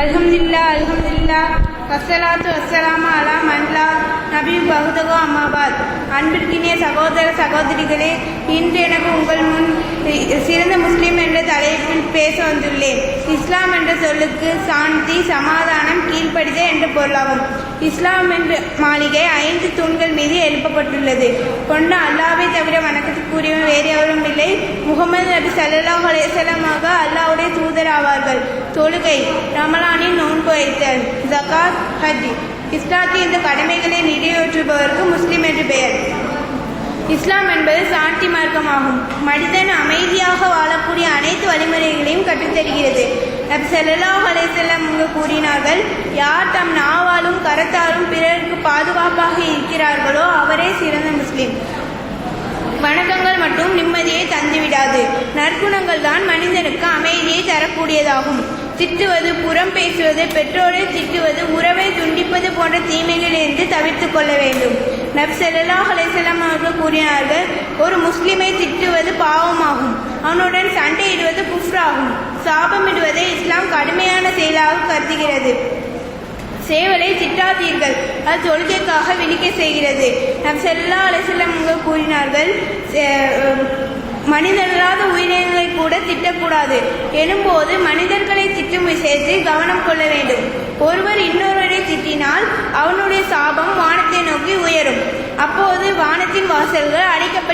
அல்ஹம்துலில்லா அல்ஹம்துலில்லா அஸ்ஸலாத்து அஸ்ஸலாமா அலா மன்லா நபி பகுதகோ அம்மாபாத் அன்பிற்கினிய சகோதர சகோதரிகளே இன்று எனக்கு உங்கள் முன் சிறந்த முஸ்லீம் என்ற தலைப்பில் பேச வந்துள்ளேன். இஸ்லாம் என்ற சொல்லுக்கு சாந்தி சம பொருளாகும். இஸ்லாம் என்ற மாளிகை ஐந்து தூண்கள் மீது எழுப்பப்பட்டுள்ளது. கொண்ட அல்லாவை தவிர வணக்கத்துக்குரியவன் வேறு எவரும் இல்லை. முகமது நபி சல்லாஹ் அலேசலமாக அல்லாவுடைய தூதர் ஆவார்கள் தொழுகை ரமலானின் நோன்பு வைத்தல் ஜகாத் ஹஜ். இஸ்லாத்தின் இந்த கடமைகளை நிறைவேற்றுபவருக்கு முஸ்லிம் என்று பெயர். இஸ்லாம் என்பது சாந்தி மார்க்கமாகும். மனிதன் அமைதியாக வாழக்கூடிய அனைத்து வழிமுறைகளையும் கற்றுத்தருகிறது. நபி ஸல்லல்லாஹு அலைஹி கூறினார்கள் யார் தம் நாவாலும் கரத்தாலும் பிறருக்கு பாதுகாப்பாக இருக்கிறார்களோ அவரே சிறந்த முஸ்லிம். வணக்கங்கள் மட்டும் நிம்மதியை தந்துவிடாது. நற்குணங்கள் தான் மனிதனுக்கு அமைதியை தரக்கூடியதாகும். திட்டுவது புறம் பேசுவது பெற்றோரை திட்டுவது உறவை துண்டிப்பது போன்ற தீமைகளிலிருந்து தவிர்த்து கொள்ள வேண்டும். நபி ஸல்லல்லாஹு அவர்கள் கூறினார்கள் ஒரு முஸ்லீம் திட்டுவது பாவமாகும். அவனுடன் சண்டையிடுவது குஃப்ராகும். சாபமிடுவதை இஸ்லாம் கடுமையான செயலாக கருதுகிறது. சேவலை திட்டாதீர்கள். அது தொழுகைக்காக விழிக்க செய்கிறது. நம் செல்லா அலிசல்லம் கூறினார்கள் மனிதர்களாத உயிரினங்களை கூட திட்டக்கூடாது. எனும்போது மனிதர்களை திட்டும் விஷயத்தில் கவனம் கொள்ள வேண்டும். ஒருவர் இன்னொருவரை திட்டினால் அவனுடைய சாபம் வானத்தை நோக்கி உயரும். அப்போது வானத்தின் வாசல்கள்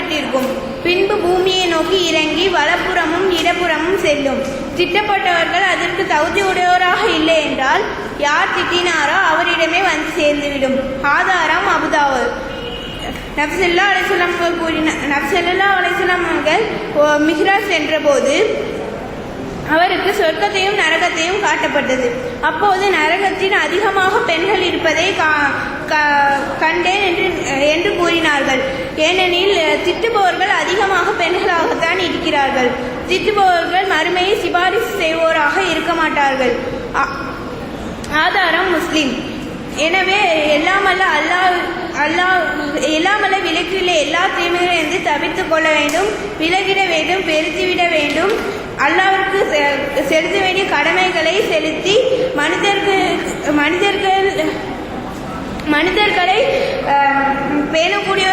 அடைக்கப்பட்டிருக்கும் பின்பு பூமியை நோக்கி இறங்கி வலப்புறமும் இடப்புறமும் செல்லும். திட்டப்பட்டவர்கள் அதற்கு தகுதி உடையோராக இல்லை என்றால் யார் திட்டினாரோ அவரிடமே வந்து சேர்ந்துவிடும். ஆதாரம் அபுதாவல் நப்சல்லா அலிஸ்லாம் கூறினார் நப்சல்லா அலிஸ்லாம் அவர்கள் மிஹ்ராஜ் சென்றபோது அவருக்கு சொர்க்கத்தையும் நரகத்தையும் காட்டப்பட்டது. அப்போது நரகத்தில் அதிகமாக பெண்கள் இருப்பதை கண்டேன் என்று என்று கூறினார்கள். ஏனெனில் திட்டுபவர்கள் அதிகமாக பெண்களாகத்தான் இருக்கிறார்கள். திட்டுபவர்கள் மறுமையை சிபாரிசு செய்வோராக இருக்க மாட்டார்கள். ஆதாரம் முஸ்லிம். எனவே எல்லாமல்ல அல்லாஹ் அல்லாஹ் எல்லாமல்ல விலக்கியுள்ள எல்லா தீமைகளிலிருந்து தவிர்த்து கொள்ள வேண்டும் விலகிட வேண்டும் பெருத்திவிட வேண்டும். அல்லாவிற்கு செலுத்த வேண்டிய கடமைகளை செலுத்தி மனிதர்கள் மனிதர்கள் மனிதர்களை பேணக்கூடிய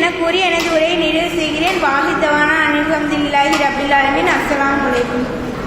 என கூறி எனது உரையை நிறைவு செய்கிறேன். வாஹித்தவானா அனில் அஹமதுல்லாஹி ரபில் அலமின் அஸ்லாம் வலைக்கும்